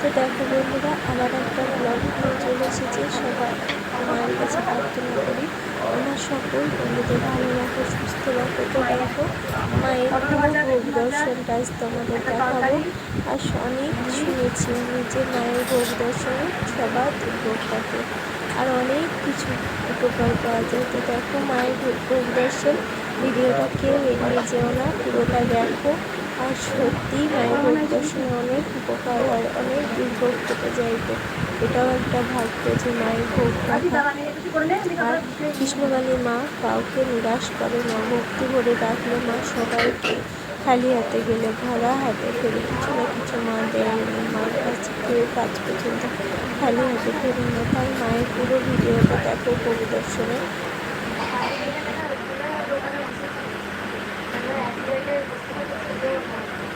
তো দেখো বন্ধুরা আবার একটা ব্লগ নিয়ে চলে এসেছে সবাই মায়ের কাছে প্রার্থনা করি আমার সকল ভালো রাখো সুস্থ রাখো তো মায়ের ভোগ দর্শনটা আজ তোমাদের আর অনেক শুনেছি যে মায়ের ভোগ দর্শনে সবার ভোগ থাকে আর অনেক কিছু উপকার পাওয়া যায় তো দেখো মায়ের ভোগ দর্শন ভিডিওটা কেউ এড়িয়ে যেও না পুরোটা দেখো। আর সত্যি মায়ের অনেক উপকার হয় অনেক দুর্ভোগ কেটে যাইবে এটাও একটা ভাগ্য যে মায়ের ভোগ রাখা আর কৃষ্ণকালী মা কাউকে নিরাশ করে না ভক্তি ভরে ডাকলে মা সবাইকে। খালি হাতে গেলে ভরা হাতে ফেলে কিছু না কিছু মা দেয় মায়ের কাছে কেউ কাজ পর্যন্ত খালি হাতে ফেরে না। তাই মায়ের পুরো ভিডিওটা দেখো পরিদর্শনে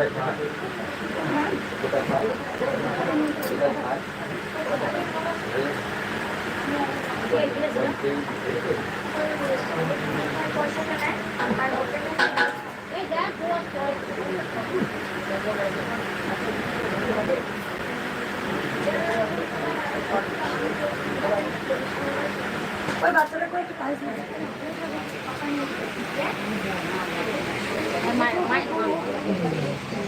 ওই বাচ্চাটা করে একটু পায়েস না এখন আসুন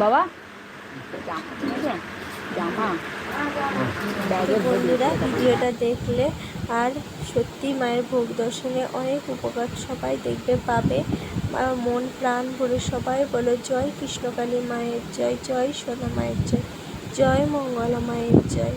বাবা? জামা। বন্ধুরা, ভিডিওটা দেখলে আর সত্যি মায়ের ভোগ দর্শনে অনেক উপকার সবাই দেখবে, পাবে। মন প্রাণ ভরে সবাই বলে, জয় কৃষ্ণকালী মায়ের জয় জয় সোনা মায়ের জয় জয় মঙ্গলা মায়ের জয়।